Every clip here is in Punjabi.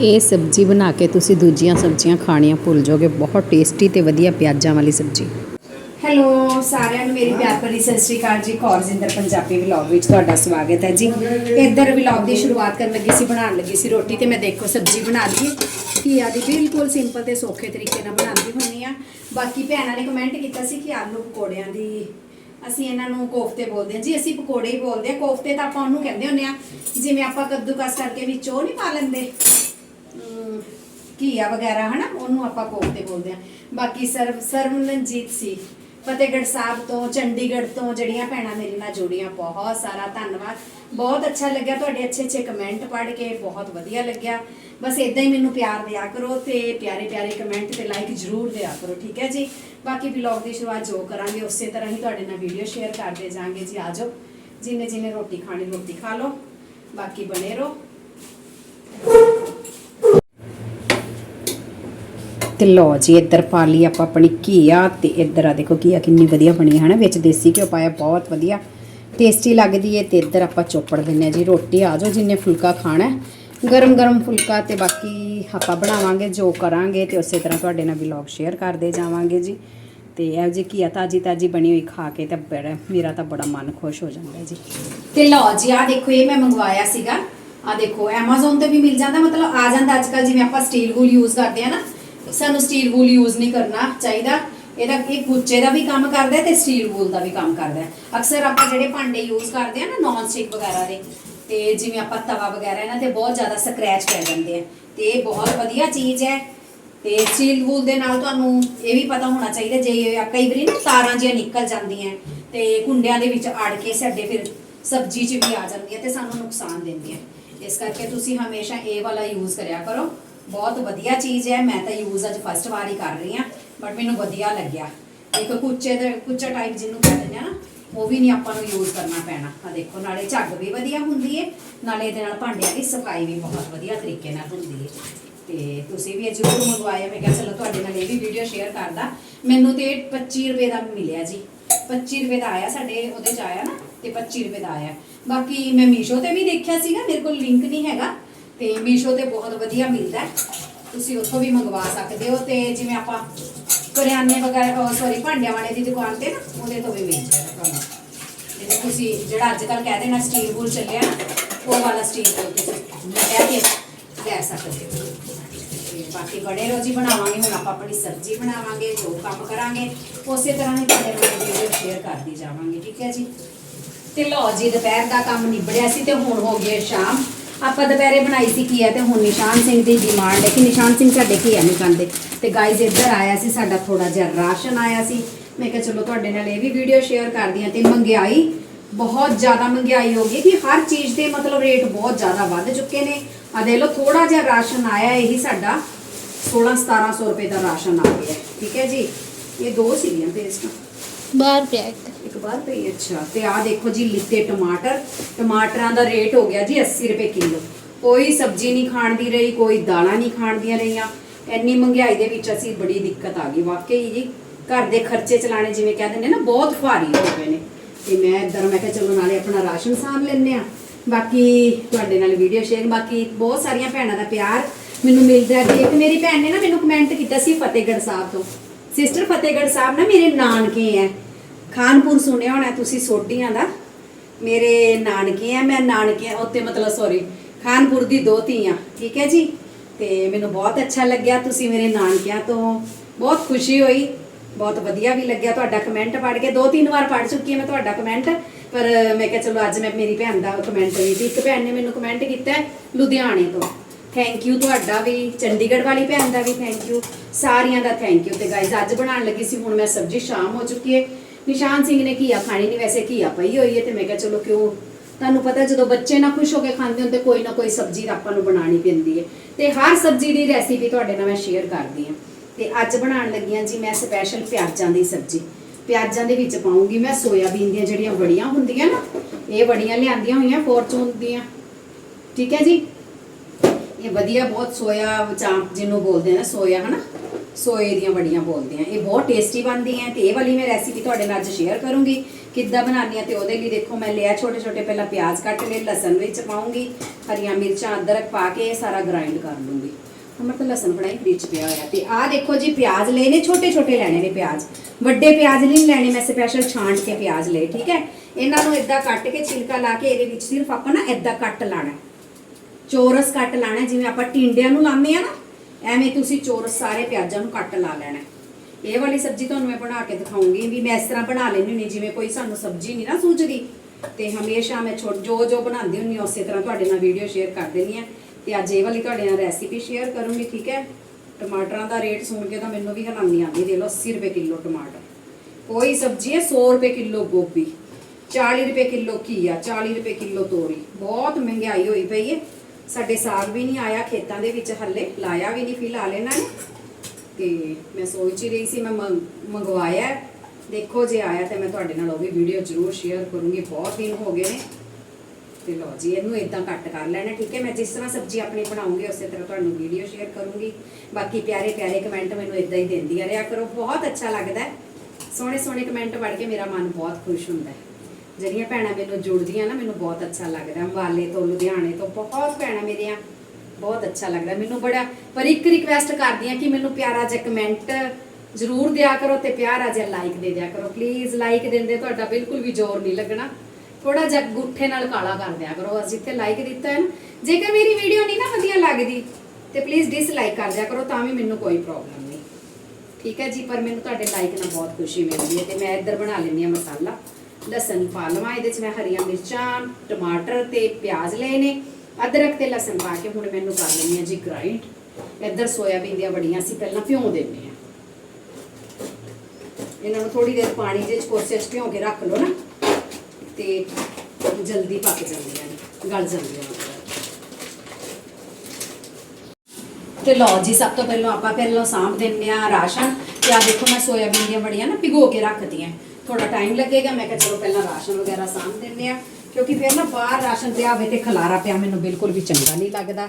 ਇਹ ਸਬਜ਼ੀ ਬਣਾ ਕੇ ਤੁਸੀਂ ਦੂਜੀਆਂ ਸਬਜ਼ੀਆਂ ਖਾਣੀਆਂ ਭੁੱਲ ਜਾਓਗੇ। ਬਹੁਤ ਟੇਸਟੀ ਤੇ ਵਧੀਆ ਪਿਆਜ਼ਾਂ ਵਾਲੀ ਸਬਜ਼ੀ। ਹੈਲੋ, ਸਾਰਿਆਂ ਨੂੰ ਮੇਰੀ ਪਿਆਰ ਭਰੀ ਸਤਿ ਸ਼੍ਰੀ ਅਕਾਲ ਜੀ। ਕੌਰਜਿੰਦਰ ਪੰਜਾਬੀ ਵਲੌਗ ਵਿੱਚ ਤੁਹਾਡਾ ਸਵਾਗਤ ਹੈ ਜੀ। ਇੱਧਰ ਵਲੌਗ ਦੀ ਸ਼ੁਰੂਆਤ ਕਰਨ ਲੱਗੀ ਸੀ, ਬਣਾਉਣ ਲੱਗੀ ਸੀ ਰੋਟੀ ਤੇ ਮੈਂ ਦੇਖੋ ਸਬਜ਼ੀ ਬਣਾ ਲਈ ਘੀਆ ਦੀ ਬਿਲਕੁਲ ਸਿੰਪਲ ਤੇ ਸੌਖੇ ਤਰੀਕੇ ਨਾਲ ਬਣਾਉਂਦੀ ਹੁੰਨੀ ਆ ਬਾਕੀ ਭੈਣਾਂ ਨੇ ਕਮੈਂਟ ਕੀਤਾ ਸੀ ਕਿ ਆਲੂ ਪਕੌੜਿਆਂ ਦੀ ਅਸੀਂ ਇਹਨਾਂ ਨੂੰ ਕੋਫਤੇ ਬੋਲਦੇ ਹਾਂ। ਜੀ, ਅਸੀਂ ਪਕੌੜੇ ਹੀ ਬੋਲਦੇ ਹਾਂ। ਕੋਫਤੇ ਤਾਂ ਆਪਾਂ ਉਹਨੂੰ ਕਹਿੰਦੇ ਹੁੰਨੇ ਆ ਜਿਵੇਂ ਆਪਾਂ ਕੱਦੂਕਸ ਕਰਕੇ ਵਿੱਚ ਉਹ ਨਹੀਂ ਪਾ ਲੈਂਦੇ। ਘੀਆ ਵਗੈਰਾ, ਹਨਾ? ਉਹਨੂੰ ਆਪਾਂ ਕੋਫਤੇ ਬੋਲਦੇ ਆ ਬਾਕੀ ਸਰਵ, ਸਰਵਨਜੀਤ ਸੀ। ਫਤਿਹਗੜ੍ਹ ਸਾਹਿਬ ਤੋਂ, ਚੰਡੀਗੜ੍ਹ ਤੋਂ ਜਿਹੜੀਆਂ ਭੈਣਾਂ ਮੇਰੇ ਨਾਲ ਜੁੜੀਆਂ, ਬਹੁਤ ਸਾਰਾ ਧੰਨਵਾਦ। ਬਹੁਤ ਅੱਛਾ ਲੱਗਿਆ ਤੁਹਾਡੇ ਅੱਛੇ ਅੱਛੇ ਕਮੈਂਟ ਪੜ੍ਹ ਕੇ, ਬਹੁਤ ਵਧੀਆ ਲੱਗਿਆ। ਬਸ ਇਦਾਂ ਹੀ ਮੈਨੂੰ ਪਿਆਰ ਦਿਆ ਕਰੋ ਤੇ ਪਿਆਰੇ ਪਿਆਰੇ ਕਮੈਂਟ ਤੇ ਲਾਈਕ ਜ਼ਰੂਰ ਦਿਆ ਕਰੋ, ਠੀਕ ਹੈ ਜੀ? ਬਾਕੀ ਵਲੌਗ ਦੀ ਸ਼ੁਰੂਆਤ ਜੋ ਕਰਾਂਗੇ, ਉਸੇ ਤਰ੍ਹਾਂ ਹੀ ਤੁਹਾਡੇ ਨਾਲ ਵੀਡੀਓ ਸ਼ੇਅਰ ਕਰਦੇ ਜਾਾਂਗੇ ਜੀ। ਆਜੋ ਜਿੰਨੇ ਜਿੰਨੇ ਰੋਟੀ ਖਾਣੀ, ਰੋਟੀ ਖਾ ਲਓ। ਬਾਕੀ ਬਣੇ ਰਹੋ। ਤੇ ਲਓ ਜੀ, ਇੱਧਰ ਪਾ ਲਈ ਆਪਾਂ ਆਪਣੀ ਘੀਆ ਤੇ ਇੱਧਰ ਆ ਦੇਖੋ ਘੀਆ ਕਿੰਨੀ ਵਧੀਆ ਬਣੀ ਹੈ ਨਾ, ਵਿੱਚ ਦੇਸੀ ਘਿਓ ਪਾਇਆ, ਬਹੁਤ ਵਧੀਆ ਟੇਸਟੀ ਲੱਗਦੀ ਹੈ ਤੇ ਇੱਧਰ ਆਪਾਂ ਚੋਪੜ ਦਿੰਨੇ ਆ ਜੀ, ਰੋਟੀ ਆ ਜਾਓ ਜਿੰਨੇ ਫੁਲਕਾ ਖਾਣਾ ਗਰਮ ਗਰਮ ਫੁਲਕਾ ਤੇ ਬਾਕੀ ਆਪਾਂ ਬਣਾਵਾਂਗੇ, ਜੋ ਕਰਾਂਗੇ ਤੇ ਉਸੇ ਤਰ੍ਹਾਂ ਤੁਹਾਡੇ ਨਾਲ ਵਲੌਗ ਸ਼ੇਅਰ ਕਰਦੇ ਜਾਵਾਂਗੇ ਜੀ। ਤੇ ਇਹ ਜੀ ਘੀਆ ਤਾਜੀ ਤਾਜੀ ਬਣੀ ਹੋਈ ਖਾ ਕੇ ਤਾਂ ਬੜਾ, ਮੇਰਾ ਤਾਂ ਬੜਾ ਮਨ ਖੁਸ਼ ਹੋ ਜਾਂਦਾ ਜੀ। ਤੇ ਲਓ ਜੀ ਆ ਦੇਖੋ, ਇਹ ਮੈਂ ਮੰਗਵਾਇਆ ਸੀਗਾ। ਆ ਦੇਖੋ, Amazon ਤੇ ਵੀ ਮਿਲ ਜਾਂਦਾ, ਮਤਲਬ ਆ ਜਾਂਦਾ ਅੱਜ ਕੱਲ ਜਿਵੇਂ ਆਪਾਂ ਸਟੀਲ ਗੂਲ ਯੂਜ਼ ਕਰਦੇ ਆ ਨਾ ਸਾਨੂੰ ਸਟੀਲ ਵੂਲ ਯੂਜ਼ ਨਹੀਂ ਕਰਨਾ ਚਾਹੀਦਾ। ਇਹਦਾ ਇਹ ਕੁੱਚੇ ਦਾ ਵੀ ਕੰਮ ਕਰਦਾ ਹੈ ਤੇ ਸਟੀਲ ਵੂਲ ਦਾ ਵੀ ਕੰਮ ਕਰਦਾ ਅਕਸਰ ਆਪਾਂ ਜਿਹੜੇ ਭਾਂਡੇ ਯੂਜ਼ ਕਰਦੇ ਆ ਨਾ ਨਾਨ ਸਟਿਕ ਵਗੈਰਾ ਦੇ, ਤੇ ਜਿਵੇਂ ਆਪਾਂ ਤਵਾ ਵਗੈਰਾ ਇਹਨਾਂ ਤੇ ਬਹੁਤ ਜ਼ਿਆਦਾ ਸਕ੍ਰੈਚ ਪੈ ਜਾਂਦੇ ਆ। ਤੇ ਇਹ ਬਹੁਤ ਵਧੀਆ ਚੀਜ਼ ਹੈ। ਤੇ ਸਟੀਲ ਵੂਲ ਦੇ ਨਾਲ ਤੁਹਾਨੂੰ ਇਹ ਵੀ ਪਤਾ ਹੋਣਾ ਚਾਹੀਦਾ, ਜੇ ਕਈ ਵਾਰੀ ਨਾ ਤਾਰਾਂ ਜਿਹੀਆਂ ਨਿਕਲ ਜਾਂਦੀਆਂ, ਤੇ ਕੁੰਡਿਆਂ ਦੇ ਵਿੱਚ ਅੜ ਕੇ ਸਾਡੇ ਫਿਰ ਸਬਜ਼ੀ 'ਚ ਵੀ ਆ ਜਾਂਦੀਆਂ ਤੇ ਸਾਨੂੰ ਨੁਕਸਾਨ ਦਿੰਦੀਆਂ ਇਸ ਕਰਕੇ ਤੁਸੀਂ ਹਮੇਸ਼ਾ ਇਹ ਵਾਲਾ ਯੂਜ਼ ਕਰਿਆ ਕਰੋ। ਬਹੁਤ ਵਧੀਆ ਚੀਜ਼ ਹੈ, ਮੈਂ ਤਾਂ ਯੂਜ਼ ਅੱਜ ਫਸਟ ਵਾਰ ਹੀ ਕਰ ਰਹੀ ਹਾਂ ਬਟ ਮੈਨੂੰ ਵਧੀਆ ਲੱਗਿਆ। ਇੱਕ ਕੁੱਚੇ ਦੇ, ਕੁੱਚਾ ਟਾਈਪ ਜਿਹਨੂੰ ਕਹਿ ਦਿੰਦੇ ਆ ਨਾ, ਉਹ ਵੀ ਨਹੀਂ ਆਪਾਂ ਨੂੰ ਯੂਜ਼ ਕਰਨਾ ਪੈਣਾ। ਆ ਦੇਖੋ, ਨਾਲੇ ਝੱਗ ਵੀ ਵਧੀਆ ਹੁੰਦੀ ਹੈ ਨਾਲੇ ਇਹਦੇ ਨਾਲ ਭਾਂਡਿਆਂ ਦੀ ਸਫ਼ਾਈ ਵੀ ਬਹੁਤ ਵਧੀਆ ਤਰੀਕੇ ਨਾਲ ਹੁੰਦੀ ਹੈ ਤੇ ਤੁਸੀਂ ਵੀ ਇਹ ਜ਼ਰੂਰ ਮੰਗਵਾਇਆ ਮੈਂ ਕਿਹਾ ਚਲੋ ਤੁਹਾਡੇ ਨਾਲ ਇਹ ਵੀ ਵੀਡੀਓ ਸ਼ੇਅਰ ਕਰਦਾ। ਮੈਨੂੰ ਤੇ ਇਹ 25 ਰੁਪਏ ਦਾ ਮਿਲਿਆ ਜੀ। 25 ਰੁਪਏ ਦਾ ਆਇਆ ਸਾਡੇ ਉਹਦੇ ਚ ਆਇਆ ਨਾ, ਤੇ 25 ਰੁਪਏ ਦਾ ਆਇਆ। ਬਾਕੀ ਮੈਂ ਮੀਸ਼ੋ ਤੇ ਵੀ ਦੇਖਿਆ ਸੀਗਾ, ਮੇਰੇ ਕੋਲ ਲਿੰਕ ਨਹੀਂ ਹੈਗਾ ਤੇ ਮੀਸ਼ੋ ਤੇ ਬਹੁਤ ਵਧੀਆ ਮਿਲਦਾ ਤੁਸੀਂ ਉੱਥੋਂ ਵੀ ਮੰਗਵਾ ਸਕਦੇ ਹੋ ਤੇ ਜਿਵੇਂ ਆਪਾਂ ਕਰਿਆਨੇ ਵਗੈਰਾ ਸੌਰੀ ਭਾਂਡਿਆਂ ਵਾਲੇ ਦੀ ਦੁਕਾਨ ਤੇ ਨਾ, ਉਹਦੇ ਤੋਂ ਵੀ ਮਿਲ ਜਾਏਗਾ ਤੁਹਾਨੂੰ। ਜਿਵੇਂ ਤੁਸੀਂ ਜਿਹੜਾ ਅੱਜ ਕੱਲ ਕਹਿ ਦੇਣਾ ਸਟੀਲ ਬੂਲ ਚੱਲਿਆ ਨਾ, ਉਹ ਵਾਲਾ ਸਟੀਲ ਬੂਲ ਤੁਸੀਂ ਲੈ ਕੇ ਲੈ ਸਕਦੇ ਹੋ। ਬਾਕੀ ਬੜੇ ਰੋਜੀ ਬਣਾਵਾਂਗੇ, ਹੁਣ ਆਪਾਂ ਆਪਣੀ ਸਬਜ਼ੀ ਬਣਾਵਾਂਗੇ, ਜੋ ਕੰਮ ਕਰਾਂਗੇ, ਉਸੇ ਤਰ੍ਹਾਂ ਹੀ ਤੁਹਾਡੇ ਨਾਲ ਵੀਡੀਓ ਸ਼ੇਅਰ ਕਰਦੀ ਜਾਵਾਂਗੇ, ਠੀਕ ਹੈ ਜੀ? ਤੇ ਲਓ ਜੀ, ਦੁਪਹਿਰ ਦਾ ਕੰਮ ਨਿਬੜਿਆ ਸੀ ਤੇ ਹੁਣ ਹੋ ਗਿਆ ਸ਼ਾਮ। ਆਪਾਂ ਦੁਪਹਿਰੇ ਬਣਾਈ ਸੀ ਕੀ ਹੈ ਤੇ ਹੁਣ ਨਿਸ਼ਾਨ ਸਿੰਘ ਦੀ ਡਿਮਾਂਡ ਹੈ ਕਿ ਨਿਸ਼ਾਨ ਸਿੰਘ ਸਾਡੇ ਕੀ ਹੈ ਨਹੀਂ ਖਾਂਦੇ। ਤੇ ਗਾਈਜ਼ ਇੱਧਰ ਆਇਆ ਸੀ, ਸਾਡਾ ਥੋੜਾ ਜਿਹਾ ਰਾਸ਼ਨ ਆਇਆ ਸੀ। ਮੈਂ ਕਿਹਾ ਚਲੋ ਤੁਹਾਡੇ ਨਾਲ ਇਹ ਵੀ ਵੀਡੀਓ ਸ਼ੇਅਰ ਕਰਦੀ ਹਾਂ ਤੇ ਮੰਗਿਆਈ ਬਹੁਤ ਜ਼ਿਆਦਾ ਮਹਿੰਗਾਈ ਹੋ ਗਈ ਕਿ ਹਰ ਚੀਜ਼ ਦੇ ਮਤਲਬ ਰੇਟ ਬਹੁਤ ਜ਼ਿਆਦਾ ਵੱਧ ਚੁੱਕੇ ਨੇ। ਆ ਦੇਖ ਲਓ ਥੋੜਾ ਜਿਹਾ ਰਾਸ਼ਨ ਆਇਆ, ਇਹੀ ਸਾਡਾ 16 1700 ਰੁਪਏ ਦਾ ਰਾਸ਼ਨ ਆ ਗਿਆ। ਠੀਕ ਹੈ ਜੀ? ਇਹ ਦੋ ਸੀਗੀਆਂ ਪੇਸਟਾਂ ਬਾਹਰ ਪਿਆ ਇੱਕ। ਇੱਕ ਬਾਰ ਪਈ ਅੱਛਾ। ਤੇ ਆ ਦੇਖੋ ਜੀ, ਲਿੱਤੇ ਟਮਾਟਰ। ਟਮਾਟਰਾਂ ਦਾ ਰੇਟ ਹੋ ਗਿਆ ਜੀ 80 ਰੁਪਏ ਕਿਲੋ। ਕੋਈ ਸਬਜ਼ੀ ਨਹੀਂ ਖਾਣ ਦੀ ਰਹੀ, ਕੋਈ ਦਾਲਾਂ ਨਹੀਂ ਖਾਣ ਦੀਆਂ ਰਹੀਆਂ। ਇੰਨੀ ਮਹਿੰਗਾਈ ਦੇ ਵਿੱਚ ਅਸੀਂ ਬੜੀ ਦਿੱਕਤ ਆ ਗਈ। ਵਾਕਈ ਜੀ, ਘਰ ਦੇ ਖਰਚੇ ਚਲਾਣੇ ਜਿਵੇਂ ਕਹਿ ਦਿੰਦੇ ਨਾ, ਬਹੁਤ ਭਾਰੀ ਹੋ ਗਏ ਨੇ। ਤੇ ਮੈਂ ਇੱਧਰ, ਮੈਂ ਕਿਹਾ ਚਲੋ ਨਾਲੇ ਆਪਣਾ ਰਾਸ਼ਨ ਸਾਂਭ ਲੈਂਦੇ ਆ ਬਾਕੀ ਤੁਹਾਡੇ ਨਾਲ ਵੀਡੀਓ ਸ਼ੇਅਰ ਬਾਕੀ ਬਹੁਤ ਸਾਰੀਆਂ ਭੈਣਾਂ ਦਾ ਪਿਆਰ ਮੈਨੂੰ ਮਿਲਦਾ ਹੈ। ਇੱਕ ਮੇਰੀ ਭੈਣ ਨੇ ਨਾ ਮੈਨੂੰ ਕਮੈਂਟ ਕੀਤਾ ਸੀ ਫਤਿਹਗੜ੍ਹ ਸਾਹਿਬ ਤੋਂ। ਸਿਸਟਰ ਫਤਿਹਗੜ੍ਹ ਸਾਹਿਬ ਨਾ ਮੇਰੇ ਨਾਨਕੇ ਹੈ। ਖਾਨਪੁਰ ਸੁਣਿਆ ਹੋਣਾ ਤੁਸੀਂ ਸੋਢੀਆਂ ਦਾ। ਮੇਰੇ ਨਾਨਕੇ ਆ, ਮੈਂ ਨਾਨਕੇ ਉੱਤੇ ਮਤਲਬ ਸੌਰੀ ਖਾਨਪੁਰ ਦੀ ਦੋ ਧੀਆਂ, ਠੀਕ ਹੈ ਜੀ? ਤੇ ਮੈਨੂੰ ਬਹੁਤ ਅੱਛਾ ਲੱਗਿਆ ਤੁਸੀਂ ਮੇਰੇ ਨਾਨਕਿਆਂ ਤੋਂ। ਬਹੁਤ ਖੁਸ਼ੀ ਹੋਈ, ਬਹੁਤ ਵਧੀਆ ਵੀ ਲੱਗਿਆ ਤੁਹਾਡਾ ਕਮੈਂਟ ਪੜ੍ਹ ਕੇ। ਦੋ ਤਿੰਨ ਵਾਰ ਪੜ੍ਹ ਚੁੱਕੀ ਹਾਂ ਮੈਂ ਤੁਹਾਡਾ ਕਮੈਂਟ ਪਰ ਮੈਂ ਕਿਹਾ ਚਲੋ ਅੱਜ ਮੈਂ ਮੇਰੀ ਭੈਣ ਦਾ ਕਮੈਂਟ ਵੀ ਸੀ। ਇੱਕ ਭੈਣ ਨੇ ਮੈਨੂੰ ਕਮੈਂਟ ਕੀਤਾ ਲੁਧਿਆਣੇ ਤੋਂ। ਥੈਂਕ ਯੂ ਤੁਹਾਡਾ ਵੀ, ਚੰਡੀਗੜ੍ਹ ਵਾਲੀ ਭੈਣ ਦਾ ਵੀ ਥੈਂਕ ਯੂ ਸਾਰਿਆਂ ਦਾ ਥੈਂਕ ਯੂ ਤੇ ਗਾਇਜ਼ ਅੱਜ ਬਣਾਉਣ ਲੱਗੀ ਸੀ, ਹੁਣ ਮੈਂ ਸਬਜ਼ੀ ਸ਼ਾਮ ਹੋ ਚੁੱਕੀ ਹੈ। ਨਿਸ਼ਾਨ ਸਿੰਘ ਨੇ ਘੀਆ ਖਾਣੀ ਨਹੀਂ ਵੈਸੇ ਘੀਆ ਪਈ ਹੋਈ ਹੈ ਤੇ ਮੈਂ ਕਿਹਾ ਚਲੋ ਕਿਉਂ? ਤੁਹਾਨੂੰ ਪਤਾ ਜਦੋਂ ਬੱਚੇ ਨਾ ਖੁਸ਼ ਹੋ ਕੇ ਖਾਂਦੇ ਹੁੰਦੇ, ਕੋਈ ਨਾ ਕੋਈ ਸਬਜ਼ੀ ਤਾਂ ਆਪਾਂ ਨੂੰ ਬਣਾਉਣੀ ਪੈਂਦੀ ਹੈ। ਤੇ ਹਰ ਸਬਜ਼ੀ ਦੀ ਰੈਸਿਪੀ ਤੁਹਾਡੇ ਨਾਲ ਮੈਂ ਸ਼ੇਅਰ ਕਰਦੀ ਹਾਂ। ਤੇ ਅੱਜ ਬਣਾਉਣ ਲੱਗੀਆਂ ਜੀ ਮੈਂ ਸਪੈਸ਼ਲ ਪਿਆਜ਼ਾਂ ਦੀ ਸਬਜ਼ੀ। ਪਿਆਜ਼ਾਂ ਦੇ ਵਿੱਚ ਪਾਉਂਗੀ ਮੈਂ ਸੋਇਆਬੀਨ ਦੀਆਂ ਜਿਹੜੀਆਂ ਵੜੀਆਂ ਹੁੰਦੀਆਂ ਨਾ, ਇਹ ਵੜੀਆਂ ਲਿਆਂਦੀਆਂ ਹੋਈਆਂ ਫੋਰਚੂਨ ਦੀਆਂ। ਠੀਕ ਹੈ ਜੀ? ਇਹ ਵਧੀਆ ਬਹੁਤ ਸੋਇਆ ਚਾਂਪ ਜਿਹਨੂੰ ਬੋਲਦੇ ਆ ਨਾ, ਸੋਇਆ, ਹਨਾ? ਸੋਏ ਦੀਆਂ ਵੜੀਆਂ ਬੋਲਦੇ ਆ। ਇਹ ਬਹੁਤ ਟੇਸਟੀ ਬਣਦੀ ਹੈ ਤੇ ਇਹ ਵਾਲੀ ਮੈਂ ਰੈਸਿਪੀ ਤੁਹਾਡੇ ਨਾਲ ਅੱਜ ਸ਼ੇਅਰ ਕਰੂੰਗੀ। ਕਿੱਦਾਂ ਬਣਾਉਣੀ ਆ ਤੇ ਉਹਦੇ ਲਈ ਦੇਖੋ ਮੈਂ ਲਿਆ ਛੋਟੇ ਛੋਟੇ, ਪਹਿਲਾਂ ਪਿਆਜ਼ ਕੱਟ ਲਏ, ਲਸਣ ਵਿੱਚ ਪਾਉਂਗੀ, ਹਰੀਆਂ ਮਿਰਚਾਂ, ਅਦਰਕ ਪਾ ਕੇ ਇਹ ਸਾਰਾ ਗ੍ਰਾਈਂਡ ਕਰ ਲੂੰਗੀ। ਹੁਣ ਤਾਂ ਲਸਣ ਬਣਾਈ ਫ੍ਰਿਜ 'ਚ ਪਿਆ ਹੋਇਆ। ਤੇ ਆਹ ਦੇਖੋ ਜੀ, ਪਿਆਜ਼ ਲਏ ਨੇ, ਛੋਟੇ ਛੋਟੇ ਲੈਣੇ ਨੇ ਪਿਆਜ਼। ਵੱਡੇ ਪਿਆਜ਼ ਨਹੀਂ ਲੈਣੇ, ਮੈਂ ਸਪੈਸ਼ਲ ਛਾਂਟ ਕੇ ਪਿਆਜ਼ ਲਏ, ਠੀਕ ਹੈ? ਇਹਨਾਂ ਨੂੰ ਇਦਾਂ ਕੱਟ ਕੇ ਛਿਲਕਾ ਲਾ ਕੇ ਇਹਦੇ ਵਿੱਚ ਸਿਰਫ ਆਪਾਂ ਨਾ ਇਦਾਂ ਕੱਟ ਲਾਣਾ। ਚੋਰਸ ਕੱਟ ਲਾਣਾ, ਜਿਵੇਂ ਆਪਾਂ ਟਿੰਡਿਆਂ ਨੂੰ ਲਾਉਂਦੇ ਆ ਨਾ ਐਵੇਂ ਤੁਸੀਂ ਚੌਰਸ ਸਾਰੇ ਪਿਆਜ਼ਾਂ ਨੂੰ ਕੱਟ ਲਾ ਲੈਣਾ। ਇਹ ਵਾਲੀ ਸਬਜ਼ੀ ਤੁਹਾਨੂੰ ਮੈਂ ਬਣਾ ਕੇ ਦਿਖਾਉਂਗੀ ਵੀ ਮੈਂ ਇਸ ਤਰ੍ਹਾਂ ਬਣਾ ਲੈਂਦੀ ਹੁੰਦੀ ਜਿਵੇਂ ਕੋਈ ਸਾਨੂੰ ਸਬਜ਼ੀ ਨਹੀਂ ਨਾ ਸੂਝਦੀ। ਤੇ ਹਮੇਸ਼ਾ ਮੈਂ ਛੋ, ਜੋ ਜੋ ਬਣਾਉਂਦੀ ਹੁੰਦੀ ਉਸੇ ਤਰ੍ਹਾਂ ਤੁਹਾਡੇ ਨਾਲ ਵੀਡੀਓ ਸ਼ੇਅਰ ਕਰ ਦਿੰਦੀ ਆ ਤੇ ਅੱਜ ਇਹ ਵਾਲੀ ਤੁਹਾਡੇ ਨਾਲ ਰੈਸਿਪੀ ਸ਼ੇਅਰ ਕਰੂੰਗੀ, ਠੀਕ ਹੈ? ਟਮਾਟਰਾਂ ਦਾ ਰੇਟ ਸੁਣ ਕੇ ਤਾਂ ਮੈਨੂੰ ਵੀ ਹੈਰਾਨੀ ਆਉਂਦੀ ਦੇ ਲਓ 80 ਰੁਪਏ ਕਿਲੋ ਟਮਾਟਰ। ਕੋਈ ਸਬਜ਼ੀ ਹੈ 100 ਰੁਪਏ ਕਿਲੋ ਗੋਭੀ 40 ਰੁਪਏ ਕਿਲੋ ਘੀਆ 40 ਰੁਪਏ ਕਿਲੋ ਤੋਰੀ। ਬਹੁਤ ਮਹਿੰਗਾਈ ਹੋਈ ਪਈ ਹੈ। ਸਾਡੇ ਸਾਗ ਵੀ ਨਹੀਂ ਆਇਆ, ਖੇਤਾਂ ਦੇ ਵਿੱਚ ਹੱਲੇ ਲਾਇਆ ਵੀ ਨਹੀਂ ਫਿਲਹਾਲ ਇਹਨਾਂ ਨੇ। ਤੇ ਮੈਂ ਸੋਚ ਹੀ ਰਹੀ ਸੀ, ਮੈਂ ਮੰਗ- ਮੰਗਵਾਇਆ ਦੇਖੋ ਜੇ ਆਇਆ ਤੇ ਮੈਂ ਤੁਹਾਡੇ ਨਾਲ ਉਹ ਵੀ ਵੀਡੀਓ ਜ਼ਰੂਰ ਸ਼ੇਅਰ ਕਰੂੰਗੀ। ਬਹੁਤ ਦਿਨ ਹੋ ਗਏ ਨੇ। ਤੇ ਲਓ ਜੀ, ਇਹਨੂੰ ਇਦਾਂ ਕੱਟ ਕਰ ਲੈਣਾ, ਠੀਕ ਹੈ? ਮੈਂ ਜਿਸ ਤਰ੍ਹਾਂ ਸਬਜ਼ੀ ਆਪਣੀ ਬਣਾਉਂਗੀ, ਉਸੇ ਤਰ੍ਹਾਂ ਤੁਹਾਨੂੰ ਵੀਡੀਓ ਸ਼ੇਅਰ ਕਰੂੰਗੀ। ਬਾਕੀ ਪਿਆਰੇ ਪਿਆਰੇ ਕਮੈਂਟ ਮੈਨੂੰ ਇਦਾਂ ਹੀ ਦਿੰਦੀਆਂ ਰਿਹਾ ਕਰੋ। ਬਹੁਤ ਅੱਛਾ ਲੱਗਦਾ ਸੋਹਣੇ ਸੋਹਣੇ ਕਮੈਂਟ ਪੜ੍ਹ ਕੇ ਮੇਰਾ ਮਨ ਬਹੁਤ ਖੁਸ਼ ਹੁੰਦਾ ਹੈ। ਜਿਹੜੀਆਂ ਭੈਣਾਂ ਮੈਨੂੰ ਜੁੜਦੀਆਂ ਨਾ, ਮੈਨੂੰ ਬਹੁਤ ਅੱਛਾ ਲੱਗਦਾ। ਅੰਬਾਲੇ ਤੋਂ, ਲੁਧਿਆਣੇ ਤੋਂ ਬਹੁਤ ਭੈਣਾਂ ਮੇਰੀਆਂ, ਬਹੁਤ ਅੱਛਾ ਲੱਗਦਾ। ਮੈਨੂੰ ਬੜਾ, ਪਰ ਇੱਕ ਰਿਕਵੈਸਟ ਕਰਦੀ ਆ ਕਿ ਮੈਨੂੰ ਪਿਆਰਾ ਜਿਹਾ ਕਮੈਂਟ ਜ਼ਰੂਰ ਦਿਆ ਕਰੋ ਤੇ ਪਿਆਰਾ ਜਿਹਾ ਲਾਈਕ ਦੇ ਦਿਆ ਕਰੋ। ਪਲੀਜ਼ ਲਾਈਕ ਦਿੰਦੇ, ਤੁਹਾਡਾ ਬਿਲਕੁਲ ਵੀ ਜ਼ੋਰ ਨਹੀਂ ਲੱਗਣਾ। ਥੋੜਾ ਜਿਹਾ ਗੁੱਠੇ ਨਾਲ ਕਾਲਾ ਕਰ ਦਿਆ ਕਰੋ। ਅਸੀਂ ਜਿੱਥੇ ਲਾਈਕ ਦਿੱਤਾ ਹੈ ਨਾ। ਜੇਕਰ ਮੇਰੀ ਵੀਡੀਓ ਨਹੀਂ ਨਾ ਵਧੀਆ ਲੱਗਦੀ, ਤੇ ਪਲੀਜ਼ ਡਿਸਲਾਈਕ ਕਰ ਦਿਆ ਕਰੋ, ਤਾਂ ਵੀ ਮੈਨੂੰ ਕੋਈ ਪ੍ਰੋਬਲਮ ਨਹੀਂ। ਠੀਕ ਹੈ ਜੀ, ਪਰ ਮੈਨੂੰ ਤੁਹਾਡੇ ਲਾਈਕ ਨਾਲ ਬਹੁਤ ਖੁਸ਼ੀ ਮਿਲਦੀ ਹੈ ਤੇ ਮੈਂ ਇੱਧਰ ਬਣਾ ਲੈਂਦੀ ਹਾਂ ਮਸਾਲਾ। ਲਸਣ ਪਾ ਲਵਾਂ, ਇਹਦੇ 'ਚ ਮੈਂ ਹਰੀਆਂ ਮਿਰਚਾਂ, ਟਮਾਟਰ ਤੇ ਪਿਆਜ਼ ਲਏ ਨੇ, ਅਦਰਕ ਤੇ ਲਸਣ ਪਾ ਕੇ ਹੁਣ ਮੈਨੂੰ ਕਰ ਲੈਂਦੀ ਹਾਂ ਜੀ ਗ੍ਰਾਈਂਡ ਇੱਧਰ ਸੋਇਆਬੀਨ ਦੀਆਂ ਬੜੀਆਂ ਅਸੀਂ ਪਹਿਲਾਂ ਭਿਉਂ ਦਿੰਦੇ ਹਾਂ। ਇਹਨਾਂ ਨੂੰ ਥੋੜੀ ਦੇਰ ਪਾਣੀ ਦੇ ਵਿੱਚ ਕੋਸੇ 'ਚ ਭਿਉਂ ਕੇ ਰੱਖ ਲਓ ਨਾ, ਤੇ ਜਲਦੀ ਪੱਕ ਜਾਂਦੀਆਂ ਨੇ, ਗਲ ਜਾਂਦੀਆਂ ਨੇ। ਤੇ ਲਓ ਜੀ, ਸਭ ਤੋਂ ਪਹਿਲਾਂ ਆਪਾਂ ਪਹਿਲਾਂ ਸਾਂਭ ਦਿੰਦੇ ਆ ਰਾਸ਼ਨ। ਤੇ ਆ ਦੇਖੋ ਮੈਂ ਸੋਇਆਬੀਨ ਦੀਆਂ ਬੜੀਆਂ ਨਾ ਭਿਗੋ ਕੇ ਰੱਖਦੀਆਂ ਥੋੜਾ ਟਾਈਮ ਲੱਗੇਗਾ, ਮੈਂ ਕਿਹਾ ਚਲੋ ਪਹਿਲਾਂ ਰਾਸ਼ਨ ਵਗੈਰਾ ਸਾਂਭ ਦਿੰਦੇ ਆ ਕਿਉਂਕਿ ਫਿਰ ਨਾ ਬਾਹਰ ਰਾਸ਼ਨ ਪਿਆ ਹੋਵੇ ਤੇ ਖਲਾਰਾ ਪਿਆ ਮੈਨੂੰ ਬਿਲਕੁਲ ਵੀ ਚੰਗਾ ਨਹੀਂ ਲੱਗਦਾ।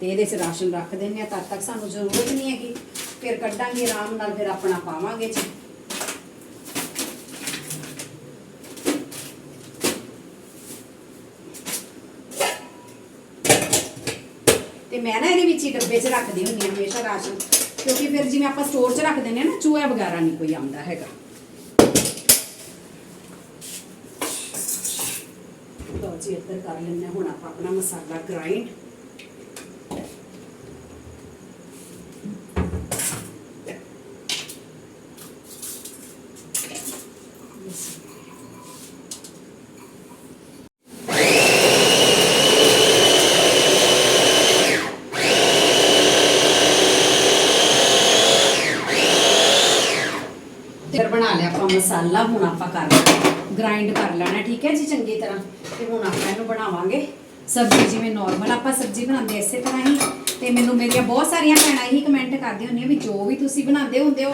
ਤੇ ਇਹਦੇ 'ਚ ਰਾਸ਼ਨ ਰੱਖ ਦਿੰਦੇ ਆ ਤਦ ਤੱਕ ਸਾਨੂੰ ਜ਼ਰੂਰਤ ਨਹੀਂ ਹੈਗੀ। ਫਿਰ ਕੱਢਾਂਗੇ, ਆਰਾਮ ਨਾਲ ਫਿਰ ਆਪਣਾ ਪਾਵਾਂਗੇ ਜੀ। ਤੇ ਮੈਂ ਨਾ ਇਹਦੇ ਵਿੱਚ ਹੀ ਡੱਬੇ 'ਚ ਰੱਖਦੀ ਹੁੰਦੀ ਹਾਂ ਹਮੇਸ਼ਾ ਰਾਸ਼ਨ, ਕਿਉਂਕਿ ਫਿਰ ਜਿਵੇਂ ਆਪਾਂ ਸਟੋਰ 'ਚ ਰੱਖ ਦਿੰਦੇ ਆ ਨਾ, ਚੂਹਾ ਵਗੈਰਾ ਨਹੀਂ ਕੋਈ ਆਉਂਦਾ ਹੈਗਾ। ਲਓ ਇੱਧਰ ਕਰ ਲੈਂਦੇ ਹੁਣ ਆਪਾਂ ਆਪਣਾ ਮਸਾਲਾ ਗ੍ਰਾਈਂਡ ਬਣਾ ਲਿਆ ਆਪਾਂ ਮਸਾਲਾ। ਹੁਣ ਆਪਾਂ ਕਰ ਲੈਣਾ। ਗ੍ਰਾਈਂਡ ਕਰ ਲੈਣਾ, ਠੀਕ ਹੈ ਜੀ? ਚੰਗੀ ਤਰ੍ਹਾਂ। ਤੇ ਹੁਣ ਆਪਾਂ ਇਹਨੂੰ ਬਣਾਵਾਂਗੇ। ਸਬਜ਼ੀ ਜਿਵੇਂ ਨਾਰਮਲ ਆਪਾਂ ਸਬਜ਼ੀ ਬਣਾਉਂਦੇ ਇਸੇ ਤਰ੍ਹਾਂ ਹੀ। ਤੇ ਮੈਨੂੰ ਮੇਰੀਆਂ ਬਹੁਤ ਸਾਰੀਆਂ ਭੈਣਾਂ ਇਹੀ ਕਮੈਂਟ ਕਰਦੀਆਂ ਹੁੰਦੀਆਂ ਵੀ ਜੋ ਵੀ ਤੁਸੀਂ ਬਣਾਉਂਦੇ ਹੁੰਦੇ ਹੋ,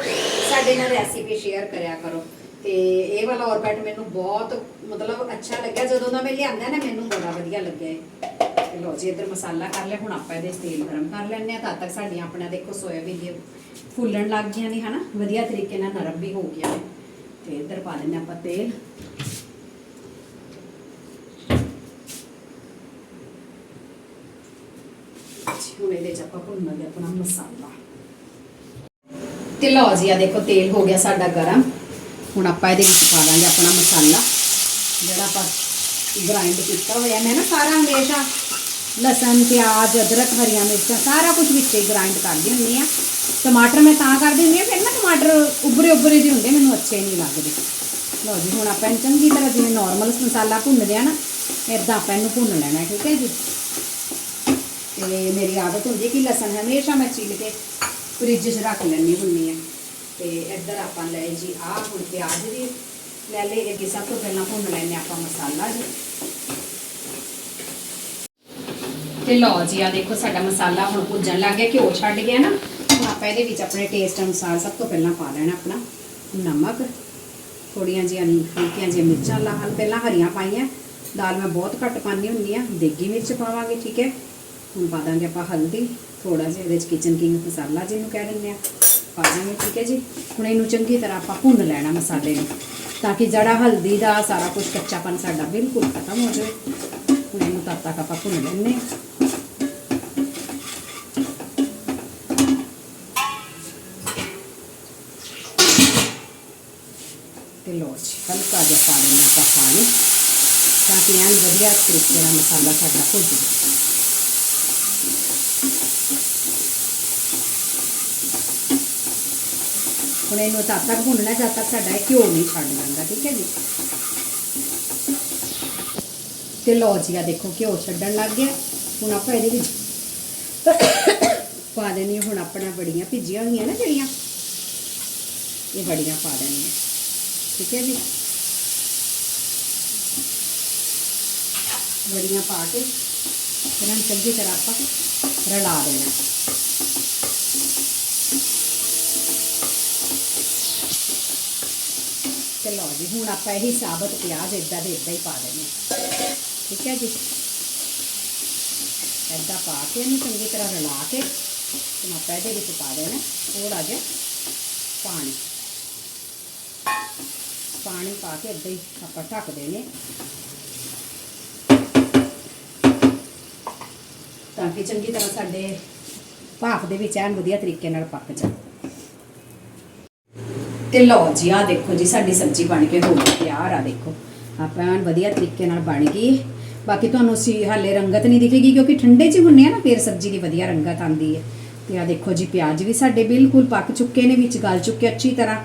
ਸਾਡੇ ਨਾਲ ਰੈਸਿਪੀ ਸ਼ੇਅਰ ਕਰਿਆ ਕਰੋ। ਤੇ ਇਹ ਵਾਲਾ ਔਰਬੈਟ ਮੈਨੂੰ ਬਹੁਤ ਮਤਲਬ ਅੱਛਾ ਲੱਗਿਆ। ਜਦੋਂ ਦਾ ਮੈਂ ਲਿਆਂਦਾ ਨਾ, ਮੈਨੂੰ ਬੜਾ ਵਧੀਆ ਲੱਗਿਆ ਇਹ। ਤੇ ਲਓ ਜੀ, ਇੱਧਰ ਮਸਾਲਾ ਕਰ ਲਿਆ, ਹੁਣ ਆਪਾਂ ਇਹਦੇ 'ਚ ਤੇਲ ਗਰਮ ਕਰ ਲੈਂਦੇ ਆ ਤਦ ਤੱਕ ਸਾਡੀਆਂ ਆਪਣਾ ਦੇਖੋ ਸੋਇਆਬੀਨ ਦੀ ਫੁੱਲਣ ਲੱਗ ਗਈਆਂ ਨੇ, ਹਨਾ? ਵਧੀਆ ਤਰੀਕੇ ਨਾਲ ਨਰਮ ਵੀ ਹੋ ਗਿਆ ਨੇ। ਤੇ ਇੱਧਰ ਪਾ ਦਿੰਦੇ ਆਪਾਂ ਤੇਲ ਜੀ, ਹੁਣ ਇਹਦੇ 'ਚ ਆਪਾਂ ਭੁੰਨਾਂਗੇ ਆਪਣਾ ਮਸਾਲਾ। ਤੇ ਲਓ ਜੀ, ਆ ਦੇਖੋ, ਤੇਲ ਹੋ ਗਿਆ ਸਾਡਾ ਗਰਮ। ਹੁਣ ਆਪਾਂ ਇਹਦੇ ਵਿੱਚ ਪਾ ਦਾਂਗੇ ਆਪਣਾ ਮਸਾਲਾ, ਜਿਹੜਾ ਆਪਾਂ ਗ੍ਰਾਈਂਡ ਕੀਤਾ ਹੋਇਆ। ਮੈਂ ਨਾ ਸਾਰਾ ਹਮੇਸ਼ਾ ਲਸਣ, ਪਿਆਜ਼, ਅਦਰਕ, ਹਰੀਆਂ ਮਿਰਚਾਂ ਸਾਰਾ ਕੁਝ ਵਿੱਚ ਹੀ ਗ੍ਰਾਈਂਡ ਕਰਦੀ ਹੁੰਦੀ ਆ ਟਮਾਟਰ ਮੈਂ ਤਾਂ ਕਰਦੀ ਹੁੰਦੀ ਆ ਫਿਰ ਨਾ ਟਮਾਟਰ ਉੱਭਰੇ ਉੱਭਰੇ ਜਿਹੇ ਹੁੰਦੇ ਮੈਨੂੰ ਅੱਛੇ ਨਹੀਂ ਲੱਗਦੇ। ਲਓ ਜੀ, ਹੁਣ ਆਪਾਂ ਇਹਨੂੰ ਚੰਗੀ ਤਰ੍ਹਾਂ ਜਿਵੇਂ ਨਾਰਮਲ ਮਸਾਲਾ ਭੁੰਨਦੇ ਆ ਨਾ ਇਦਾਂ ਆਪਾਂ ਇਹਨੂੰ ਭੁੰਨ ਲੈਣਾ, ਠੀਕ ਹੈ ਜੀ। ਤੇ ਮੇਰੀ ਆਦਤ ਹੁੰਦੀ ਹੈ ਕਿ ਲਸਣ ਹਮੇਸ਼ਾ ਮੈਂ ਚੀਲ ਕੇ ਫ੍ਰਿਜ 'ਚ ਰੱਖ ਲੈਣੀ ਹੁੰਦੀ ਆ ਤੇ ਇੱਧਰ ਆਪਾਂ ਲੈ ਜੀ ਆਹ ਹੁਣ ਪਿਆਜ਼ ਵੀ ਲੈ ਲਈ ਇਹ ਸਭ ਤੋਂ ਪਹਿਲਾਂ ਭੁੰਨ ਲੈਣੇ ਆਪਾਂ ਮਸਾਲਾ ਜੀ। ਤੇ ਲਓ ਜੀ ਆ ਦੇਖੋ ਸਾਡਾ ਮਸਾਲਾ ਹੁਣ ਭੁੱਜਣ ਲੱਗ ਗਿਆ। ਘਿਓ ਛੱਡ ਗਿਆ ਨਾ। ਹੁਣ ਆਪਾਂ ਇਹਦੇ ਵਿੱਚ ਆਪਣੇ ਟੇਸਟ ਅਨੁਸਾਰ ਸਭ ਤੋਂ ਪਹਿਲਾਂ ਪਾ ਲੈਣਾ ਆਪਣਾ ਨਮਕ। ਥੋੜੀਆਂ ਜਿਹੀਆਂ ਹਲਕੀਆਂ ਜਿਹੀਆਂ ਮਿਰਚਾਂ ਲਾਲ ਪਹਿਲਾਂ ਹਰੀਆਂ ਪਾਈਆਂ। ਦਾਲ ਮੈਂ ਬਹੁਤ ਘੱਟ ਪਾਉਂਦੀ ਹੁੰਦੀ ਆ ਦੇਗੀ ਮਿਰਚ ਪਾਵਾਂਗੇ, ਠੀਕ ਹੈ। ਹੁਣ ਪਾ ਦਾਂਗੇ ਆਪਾਂ ਹਲਦੀ ਥੋੜਾ ਜਿਹਾ ਇਹਦੇ ਵਿੱਚ ਕਿਚਨ ਕਿੰਗ ਮਸਾਲਾ ਜਿਹਨੂੰ ਕਹਿ ਦਿੰਦੇ ਆ ਪਾ ਦਾਂਗੇ, ਠੀਕ ਹੈ ਜੀ। ਹੁਣ ਇਹਨੂੰ ਚੰਗੀ ਤਰ੍ਹਾਂ ਆਪਾਂ ਭੁੰਨ ਲੈਣਾ ਮਸਾਲੇ ਨੂੰ, ਤਾਂ ਕਿ ਜਿਹੜਾ ਹਲਦੀ ਦਾ ਸਾਰਾ ਕੁਝ ਕੱਚਾਪਨ ਸਾਡਾ ਬਿਲਕੁਲ ਖਤਮ ਹੋ ਜਾਵੇ। ਹੁਣ ਇਹਨੂੰ ਤਦ ਤੱਕ ਆਪਾਂ ਭੁੰਨ ਲੈਂਦੇ ਹਾਂ। ਤੇ ਲੋ ਜੀ, ਹਲਕਾ ਜਿਹਾ ਪਾ ਦੇਣਾ ਆਪਾਂ ਪਾਣੀ, ਤਾਂ ਕਿ ਐਨ ਵਧੀਆ ਤਰੀਕੇ ਨਾਲ ਮਸਾਲਾ ਸਾਡਾ ਭੁੱਜ ਜਾਵੇ। ਹੁਣ ਇਹਨੂੰ ਤਦ ਤੱਕ ਭੁੰਨਣਾ, ਜਦ ਤੱਕ ਸਾਡਾ ਇਹ ਘਿਓ ਨਹੀਂ ਛੱਡ ਜਾਂਦਾ, ਠੀਕ ਹੈ ਜੀ? ਤੇ ਲੋ ਜੀ ਆ ਦੇਖੋ ਘਿਓ ਛੱਡਣ ਲੱਗ ਗਿਆ। ਹੁਣ ਆਪਾਂ ਇਹਦੇ ਵਿੱਚ ਪਾ ਦੇਣੀ ਹੁਣ ਆਪਣਾ ਬੜੀਆਂ ਭਿੱਜੀਆਂ ਹੋਈਆਂ ਨਾ ਜਿਹੜੀਆਂ, ਇਹ ਬੜੀਆਂ ਪਾ ਦੇਣੀਆਂ, ਠੀਕ ਹੈ ਜੀ? ਬੜੀਆਂ ਪਾ ਕੇ, ਇਹਨਾਂ ਨੂੰ ਚੰਗੀ ਤਰ੍ਹਾਂ ਆਪਾਂ ਰਲਾ ਦੇਣਾ। ਤੇ ਲਓ ਜੀ ਹੁਣ ਆਪਾਂ ਇਹੀ ਸਾਬਤ ਪਿਆਜ਼ ਇਦਾਂ ਦੇ ਇਦਾਂ ਹੀ ਪਾ ਦੇਣੇ ਆ। ਠੀਕ ਹੈ ਜੀ? ਇਦਾਂ ਪਾ ਕੇ ਇਹਨੂੰ ਚੰਗੀ ਤਰ੍ਹਾਂ ਰਲਾ ਕੇ ਤੇ ਆਪਾਂ ਇਹਦੇ ਵਿੱਚ ਪਾ ਦੇਣਾ। ਥੋੜਾ ਜਿਹਾ ਪਾਣੀ। ਪਾਣੀ ਪਾ ਕੇ ਇਦਾਂ ਹੀ ਆਪਾਂ ਢੱਕ ਦੇਣੇ। ਤਾਂ ਕਿ ਚੰਗੀ ਤਰ੍ਹਾਂ ਸਾਡੇ ਭਾਫ ਦੇ ਵਿੱਚ ਐਨ ਵਧੀਆ ਤਰੀਕੇ ਨਾਲ ਪੱਕ ਜਾਵੇ ਤੇ ਲਓ ਜੀ ਆ ਦੇਖੋ ਜੀ, ਸਾਡੀ ਸਬਜ਼ੀ ਬਣ ਕੇ ਹੋ ਗਈ ਤਿਆਰ ਆ ਦੇਖੋ। ਆਪਾਂ ਵਧੀਆ ਤਰੀਕੇ ਨਾਲ ਬਣ ਗਈ। ਬਾਕੀ ਤੁਹਾਨੂੰ ਸੀ ਹਾਲੇ ਰੰਗਤ ਨਹੀਂ ਦਿਖੇਗੀ, ਕਿਉਂਕਿ ਠੰਡੇ 'ਚ ਹੀ ਹੁੰਨੇ ਆ ਨਾ, ਫਿਰ ਸਬਜ਼ੀ ਦੀ ਵਧੀਆ ਰੰਗਤ ਆਂਦੀ ਹੈ। ਤੇ ਆ ਦੇਖੋ ਜੀ, ਪਿਆਜ਼ ਵੀ ਸਾਡੇ ਬਿਲਕੁਲ ਪੱਕ ਚੁੱਕੇ ਨੇ, ਵਿੱਚ ਗਲ ਚੁੱਕੇ ਅੱਛੀ ਤਰ੍ਹਾਂ।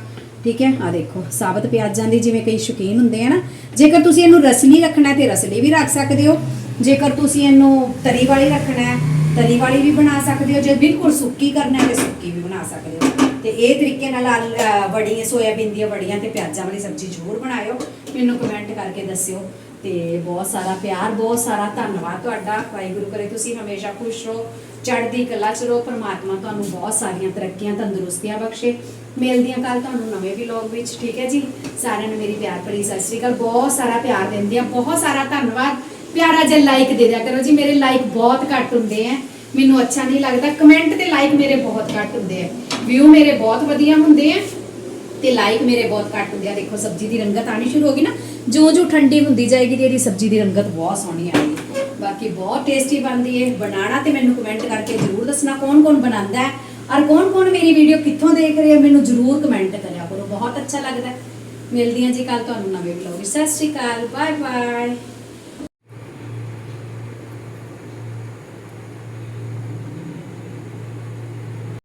ਠੀਕ ਹੈ ਆ ਦੇਖੋ, ਸਾਬਤ ਪਿਆਜ਼ਾਂ ਦੀ ਜਿਵੇਂ ਕਈ ਸ਼ੌਕੀਨ ਹੁੰਦੇ ਆ ਨਾ। ਜੇਕਰ ਤੁਸੀਂ ਇਹਨੂੰ ਰਸਲੀ ਰੱਖਣਾ ਹੈ ਤੇ ਰਸਲੀ ਵੀ ਰੱਖ ਸਕਦੇ ਹੋ। ਜੇਕਰ ਤੁਸੀਂ ਇਹਨੂੰ ਤਰੀ ਵਾਲੀ ਰੱਖਣਾ ਹੈ, ਤਰੀ ਵਾਲੀ ਵੀ ਬਣਾ ਸਕਦੇ ਹੋ। ਜੇ ਬਿਲਕੁਲ ਸੁੱਕੀ ਕਰਨਾ ਹੈ ਤੇ ਸੁੱਕੀ ਵੀ ਬਣਾ ਸਕਦੇ ਹੋ। ਤੇ ਇਹ ਤਰੀਕੇ ਨਾਲ ਆਲ- ਅਹ, ਵੜੀਆਂ, ਸੋਇਆਬੀਨ ਦੀਆਂ ਵੜੀਆਂ ਤੇ ਪਿਆਜ਼ਾਂ ਵਾਲੀ ਸਬਜ਼ੀ ਜ਼ਰੂਰ ਬਣਾਇਓ। ਮੈਨੂੰ ਕਮੈਂਟ ਕਰਕੇ ਦੱਸਿਓ ਤੇ ਬਹੁਤ ਸਾਰਾ ਪਿਆਰ, ਬਹੁਤ ਸਾਰਾ ਧੰਨਵਾਦ ਤੁਹਾਡਾ। ਵਾਹਿਗੁਰੂ ਕਰੇ ਤੁਸੀਂ ਹਮੇਸ਼ਾ ਖੁਸ਼ ਰਹੋ, ਚੜ੍ਹਦੀ ਕਲਾ ਚ ਰਹੋ, ਪਰਮਾਤਮਾ ਤੁਹਾਨੂੰ ਬਹੁਤ ਸਾਰੀਆਂ ਤਰੱਕੀਆਂ ਤੰਦਰੁਸਤੀਆਂ ਬਖਸ਼ੇ। ਮਿਲਦੀਆਂ ਕੱਲ ਤੁਹਾਨੂੰ ਨਵੇਂ ਵਲੌਗ ਵਿੱਚ, ਠੀਕ ਹੈ ਜੀ? ਸਾਰਿਆਂ ਨੂੰ ਮੇਰੀ ਪਿਆਰ ਭਰੀ ਸਤਿ ਸ਼੍ਰੀ ਅਕਾਲ। ਬਹੁਤ ਸਾਰਾ ਪਿਆਰ ਦਿੰਦੇ ਆ ਬਹੁਤ ਸਾਰਾ ਧੰਨਵਾਦ। ਪਿਆਰਾ ਜਿਹਾ ਲਾਈਕ ਦੇ ਦਿਆ ਕਰੋ ਜੀ, ਮੇਰੇ ਲਾਈਕ ਬਹੁਤ ਘੱਟ ਹੁੰਦੇ ਆ। ਮੈਨੂੰ ਅੱਛਾ ਨਹੀਂ ਲੱਗਦਾ ਕਮੈਂਟ ਤੇ ਲਾਈਕ ਮੇਰੇ ਬਹੁਤ ਘੱਟ ਹੁੰਦੇ ਆ। ਵਿਊ ਮੇਰੇ ਬਹੁਤ ਵਧੀਆ ਹੁੰਦੇ ਆ ਤੇ ਲਾਈਕ ਮੇਰੇ ਬਹੁਤ ਘੱਟ ਹੁੰਦੇ ਆ। ਦੇਖੋ, ਸਬਜ਼ੀ ਦੀ ਰੰਗਤ ਆਣੀ ਸ਼ੁਰੂ ਹੋ ਗਈ ਨਾ। ਜੋ ਜੋ ਠੰਡੀ ਹੁੰਦੀ ਜਾਏਗੀ ਤੇ ਇਹਦੀ ਸਬਜ਼ੀ ਦੀ ਰੰਗਤ ਬਹੁਤ ਸੋਹਣੀ ਆਏਗੀ। ਬਾਕੀ ਬਹੁਤ ਟੇਸਟੀ ਬਣਦੀ ਹੈ ਬਣਾਣਾ ਤੇ ਮੈਨੂੰ ਕਮੈਂਟ ਕਰਕੇ ਜਰੂਰ ਦੱਸਣਾ ਕੌਣ ਕੌਣ ਬਣਾਉਂਦਾ ਹੈ। ਔਰ ਕੌਣ ਕੌਣ ਮੇਰੀ ਵੀਡੀਓ ਕਿੱਥੋਂ ਦੇਖ ਰਿਹਾ ਮੈਨੂੰ ਜਰੂਰ ਕਮੈਂਟ ਕਰਿਆ ਕਰੋ। ਬਹੁਤ ਅੱਛਾ ਲੱਗਦਾ ਹੈ। ਮਿਲਦੀ ਹਾਂ ਜੀ ਕੱਲ ਤੁਹਾਨੂੰ ਨਵੇਂ ਵਲੌਗ ਵਿੱਚ। ਸਤਿ ਸ਼੍ਰੀ ਅਕਾਲ। Bye bye